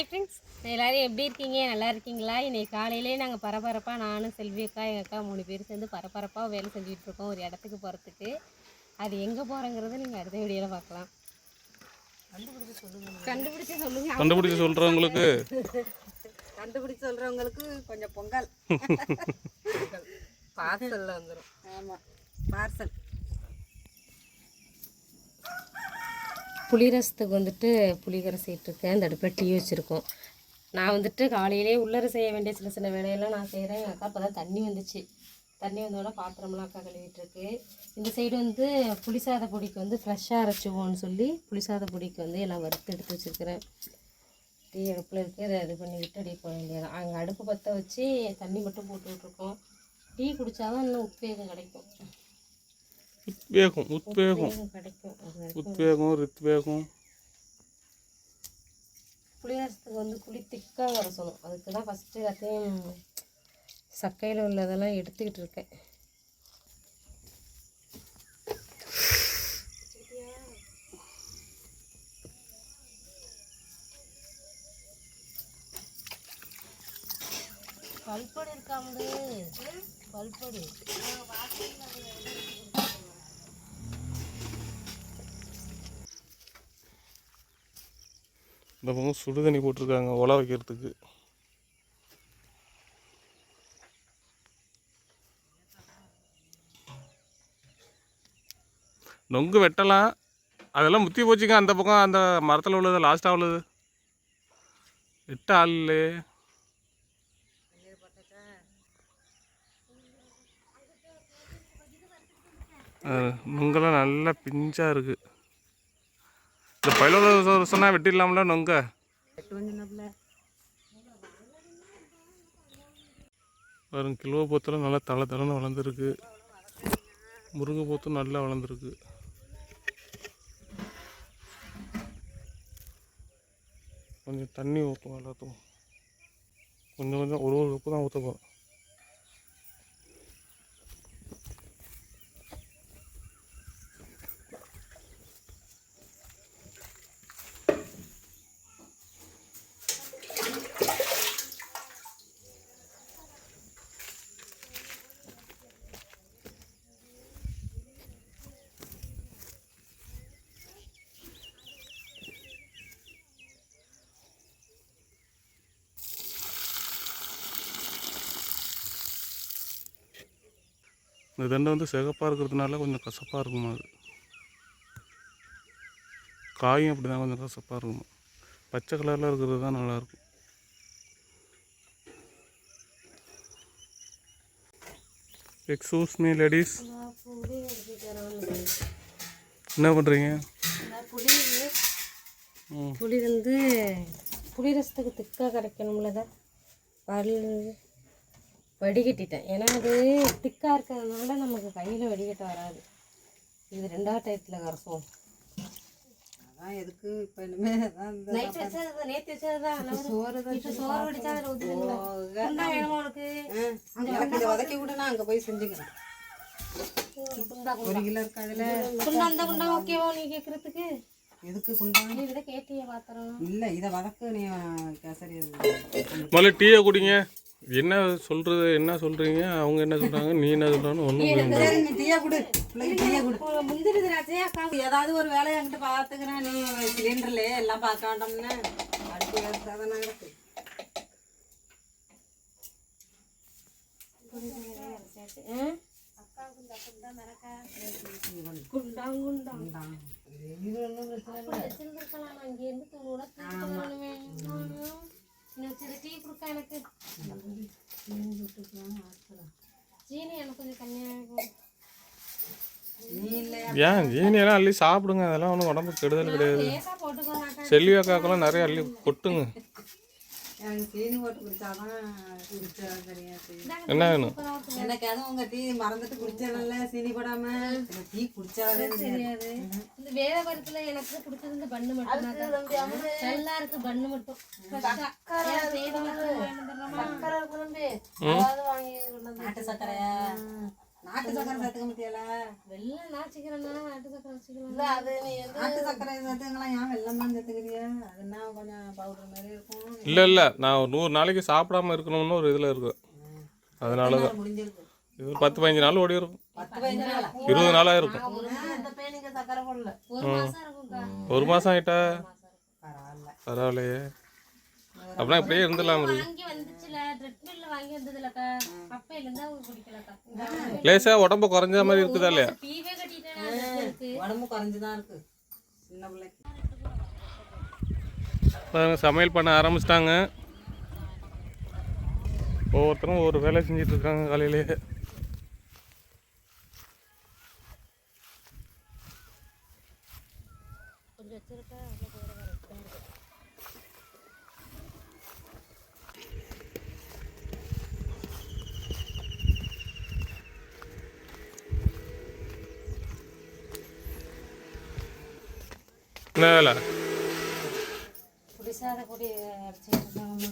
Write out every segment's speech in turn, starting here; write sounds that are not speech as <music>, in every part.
Hi friends எல்லாரும் எப்படி இருக்கீங்க? நல்லா இருக்கீங்களா? இன்னைக்கு காலையிலே நாங்கள் பரபரப்பாக நானும் செல்வி அக்கா எங்கள் அக்கா மூணு பேர் சேர்ந்து பரபரப்பாக வேலை செஞ்சுட்டு இருக்கோம். ஒரு இடத்துக்கு போகிறதுக்கு அது எங்கே போகிறோங்கிறத நீங்கள் அடுத்த வீடியோவில் பார்க்கலாம். கண்டுபிடிச்சு சொல்லுங்க. கண்டுபிடிச்சு சொல்கிறவங்களுக்கு <laughs> கண்டுபிடிச்சு சொல்றவங்களுக்கு. கொஞ்சம் பொங்கல். <laughs> பார்சலில் வந்துடும் ஆமாம் பார்சல். புளிரசத்துக்கு வந்துட்டு புளிகரசிட்டுருக்கேன் இந்த அடுப்பில் டீ வச்சுருக்கோம். நான் வந்துட்டு காலையிலே உள்ளர செய்ய வேண்டிய சின்ன சின்ன வேலையெல்லாம் நான் செய்கிறேன் எங்கள் அக்கா இப்போ தான் தண்ணி வந்துச்சு. தண்ணி வந்தோட பாத்திரம்லாம் அக்கா கழுவிட்டுருக்கு இந்த சைடு வந்து புளிசாத பொடிக்கு வந்து ஃப்ரெஷ்ஷாக அரைச்சிவோன்னு சொல்லி புளிசாத பொடிக்கு வந்து எல்லாம் வறுத்து எடுத்து வச்சுருக்கிறேன். டீ அடுப்பில் இருக்கு. அதை இது பண்ணிக்கிட்டு அடி போக வேண்டியதான் அங்கே அடுப்பு பற்ற வச்சு தண்ணி மட்டும் போட்டுக்கிட்டுருக்கோம் டீ குடித்தாதான் இன்னும் உத்வேகம் கிடைக்கும். உத்வேகம் உத்வேகம். உத்வேகம் ரித்வேகம். புளிரசத்துக்கு வந்து புளி திக்காக கரைசணும் அதுக்கு தான் ஃபஸ்ட்டு எல்லாத்தையும் சக்கையில் உள்ளதெல்லாம் எடுத்துக்கிட்டு இருக்கேன். பல்பொடி இருக்காமடு பல்பொடி இந்த பக்கம் சுடு தண்ணி போட்டிருக்காங்க ஒலை வைக்கிறதுக்கு. நொங்கு வெட்டலாம். அதெல்லாம் முத்தி போச்சுங்க அந்த பக்கம் அந்த மரத்தில் உள்ளது லாஸ்ட்டாக உள்ளது. வெட்ட ஆள் இல்லையே நுங்கெல்லாம் நல்லா பிஞ்சாக இருக்குது இந்த பயிலோ சொன்னால் வெட்டிடலாம்ல நொங்க? எட்டு வரும் கிலோ போத்தில் நல்லா தலை தலைன்னு வளர்ந்துருக்கு. முருங்கை போத்தும் நல்லா வளர்ந்துருக்கு. கொஞ்சம் தண்ணி ஊற்றுவோம் எல்லாத்துக்கும். கொஞ்சம் கொஞ்சம் ஒரு ஒரு கப்பு தான் ஊற்ற போகிறோம் இந்த தண்டை வந்து சிகப்பாக இருக்கிறதுனால கொஞ்சம் கசப்பாக இருக்குமா அது. காயும் அப்படி தான் கொஞ்சம் கசப்பாக இருக்குமா. பச்சை கலரில் இருக்கிறது தான் நல்லாயிருக்கும் எக்ஸூஸ் மீ லேடிஸ் என்ன பண்ணுறீங்க புளி புளி வந்து புளி ரசத்துக்கு திக்காக கிடைக்கணும்ல தான் பல் வடிகட்டிட்டேன். ஏன்னா அது திக்காக இருக்கிறதுனால நமக்கு கையில் வடிகட்ட வராது. இது ரெண்டாவது டயத்தில் கரைசோம். அதான் எதுக்கு இப்போ இனிமே அதான் நேற்று வச்சது தான் சோறு தான் சோறு வடிச்சா உனக்கு? எனக்கு இதை வதக்கி விட நான் அங்கே போய் செஞ்சுக்கிறேன். குண்டா ஒரு கிலோ இருக்கு அதில் குண்டா அந்த குண்டா ஓகேவா நீ கேட்குறதுக்கு எதுக்கு குண்டா? நீ இதை கேட்டிய பாத்திரம். இல்லை இதை வதக்க நீ கேசரி முதல்ல டீயை குடிங்க. என்ன சொல்கிறது என்ன சொல்கிறீங்க அவங்க என்ன சொல்கிறாங்க நீ என்ன டீயா கொடு. முந்திரி திராட்சையா ஏதாவது ஒரு வேலையை என்கிட்ட பார்த்துக்கிறேன். நீ சிலிண்டர்ல எல்லாம் பார்க்க வேண்டாம்னு. குண்டாங் குண்டாங் இந்தாங்க. இது ஒன்றும் பிரச்சனை இல்லை இங்க இருந்து டீ கொடுக்க எனக்கு. சீனி எனக்கு கொஞ்சம் கம்மியாக ஏன்? ஜீனியெல்லாம் அள்ளி சாப்பிடுங்க. அதெல்லாம் ஒன்றும் உடம்புக்கு கெடுதல் கிடையாது. செல்வி அக்காக்கெல்லாம் நிறைய அள்ளி கொட்டுங்க. என்ன வேணும்? எனக்கு அதுவும் உங்க டீ மறந்துட்டு குடிச்சேன்ல சீனி போடாம. டீ குடிச்சாலே தெரியாது. இந்த வேத பருத்துல எனக்கு பிடிச்சது இந்த பண்ணு மட்டும் நல்லா இருக்கு பண்ணு மட்டும்? நாட்டு சக்கரையா நாட்டு சக்கரை சேர்த்துக்க முடியல வெள்ளம் நாச்சிக்கிறேன்னா நாட்டு சக்கரை வச்சுக்கலாம் அது நீ நாட்டு சக்கரை சேர்த்துக்கலாம் ஏன் வெள்ளம் தான் சேர்த்துக்கிறியா அதுனா கொஞ்சம் பவுடர் மாதிரி இருக்கும். இல்லை இல்லை. நான் ஒரு நூறு நாளைக்கு சாப்பிடாம இருக்கணும்னு ஒரு இதில் இருக்கும் அதனால தான். முடிஞ்சிருக்கு இது ஒரு பத்து பதினஞ்சு நாள் ஓடி இருக்கும் இருபது நாளாக இருக்கும். ஒரு மாசம் இருக்கும்க்கா. ஒரு மாதம் ஆயிட்டா? பரவாயில்ல. பரவாயில்லையே. அப்படின்னா இப்படியே இருந்துடலாம் லேசாக உடம்பு குறைஞ்ச மாதிரி இருக்குதா இல்லையா? டீவே கட்டிட்டேன் இருக்கு? உடம்பு குறைஞ்சுதான் இருக்கு. சின்ன பிள்ளைக்கு. பாருங்க, சமையல் பண்ண ஆரம்பிச்சிட்டாங்க. ஒவ்வொருத்தரும் ஒரு வேலை செஞ்சுட்டு இருக்காங்க காலையிலேயே கொஞ்சம் வச்சிருக்கா என்ன வேலை புளிசாத பொடி அரைச்சிட்டு இருக்காங்க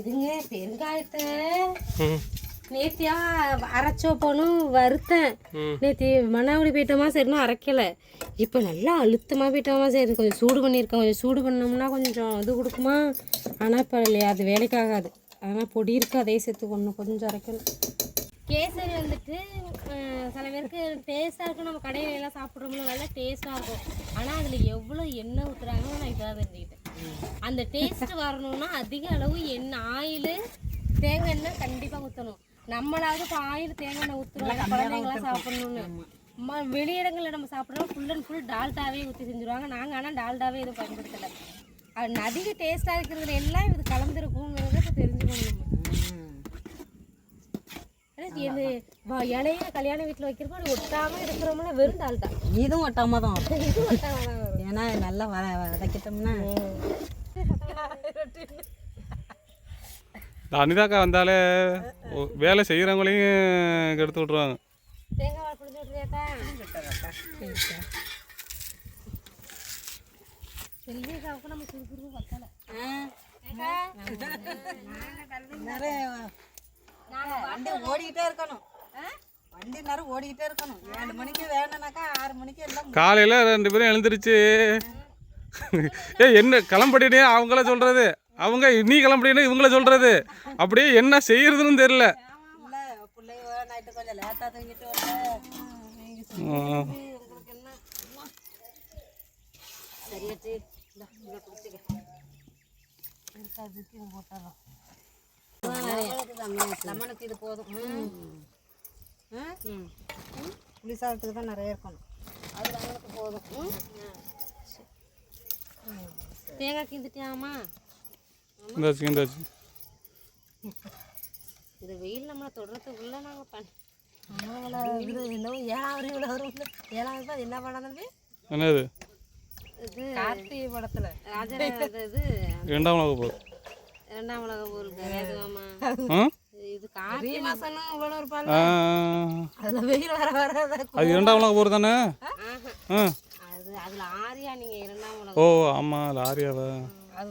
இதுங்க பெருங்காயத்தை நேத்தியா அரைச்சோ போனும் வறுத்தேன். நேத்தி மண்ணாவடி போயிட்டோமா சரின்னு அரைக்கல. இப்போ நல்லா அழுத்தமாக போயிட்டோமா சரி கொஞ்சம் சூடு பண்ணியிருக்கேன். கொஞ்சம் சூடு பண்ணோம்னா கொஞ்சம் இது கொடுக்குமா? ஆனால் இப்போ இல்லையா அது வேலைக்காகாது. அதனால் பொடி இருக்கு அதே சேர்த்து ஒன்று கொஞ்சம் அரைக்கணும். கேசரி வந்துட்டு சில பேருக்கு டேஸ்ட்டாக இருக்கும். நம்ம கடையில எல்லாம் சாப்பிட்றோம்ல நல்லா டேஸ்ட்டாக இருக்கும். ஆனால் அதில் எவ்வளோ எண்ணெய் ஊற்றுறாங்கன்னு நான் இப்போ தான் தெரிஞ்சுக்கிட்டேன். அந்த டேஸ்ட் வரணும்னா அதிக அளவு எண்ணெய் ஆயில் தேங்காய் எண்ணெய் கண்டிப்பாக ஊற்றணும் நம்மளாவது இப்போ ஆயில் தேங்காய் எண்ணெய் ஊற்றுறோம் குழந்தைங்களாம் சாப்பிடணும்னு. ம வெளியிடங்களில் நம்ம சாப்பிட்றோம். ஃபுல் அண்ட் ஃபுல் டால்டாவே ஊற்றி செஞ்சுருவாங்க. நாங்கள் ஆனால் டால்டாவே எதுவும் பயன்படுத்தலை. அது அதிக டேஸ்ட்டாக இருக்கிறதுல எல்லாம் இது கலந்துருக்குங்கிறத இப்போ தெரிஞ்சுக்கணும் இது வ- இலைய கல்யாண வீட்டில் வைக்கிறப்போ ஒட்டாமல் இருக்கிறோம்ல வெறும் டால்டா இதுவும் ஒட்டாம தான் வரும். <laughs> இது ஒட்டாம தான் வரும். ஏன்னா நல்லா வத வதக்கிட்டோம்னா. இந்த அனிதாக்கா வந்தாலே வேலை செய்கிறவங்களையும் கெடுத்து விட்ருவாங்க தேங்காய் பிடிச்சி நம்ம சுறுசுறுப்பு பத்தலை. ஓடிக்கிட்டே இருக்கணும். வண்டி நேரம் ஓடிக்கிட்டே இருக்கணும். ஏழு மணிக்கு வேணும்னாக்கா ஆறு மணிக்கு எல்லாம் காலையில் ரெண்டு பேரும் எழுந்திருச்சு. ஏ என்ன கிளம்படினே அவங்கள சொல்கிறது அவங்க நீ கிளம்படினே இவங்கள சொல்கிறது அப்படியே என்ன செய்யறதுன்னு பிள்ளைங்க நைட்டு கொஞ்சம் லேட்டாக தூங்கிட்டு என்ன சரியாச்சு இதை போட்டுறோம் லெமனுக்கு போதும். புளி சாதத்துக்கு தான் நிறைய இருக்கணும் அது நம்மளுக்கு போதும்? தேங்காய் கிந்துட்டியாமா இந்தாச்சு இந்தாச்சு. இது வெயில் நம்மளை தொடுறதுக்குள்ள நாங்கள் பண்ண இது என்னவோ ஏழாவது இவ்வளோ வரும் ஏழாவது அது என்ன படம் தம்பி? என்னது? இது கார்த்திகை படத்தில். ராஜரா இது ரெண்டாம் உலக போகுது இரண்டாம் உலக போருக்கு அது இரண்டாம் உலக போகிறது தானே? ஆ. அது அதில் ஆரியா நீங்கள் இரண்டாம் உலகம் ஓ ஆமாம் லாரியாவா அது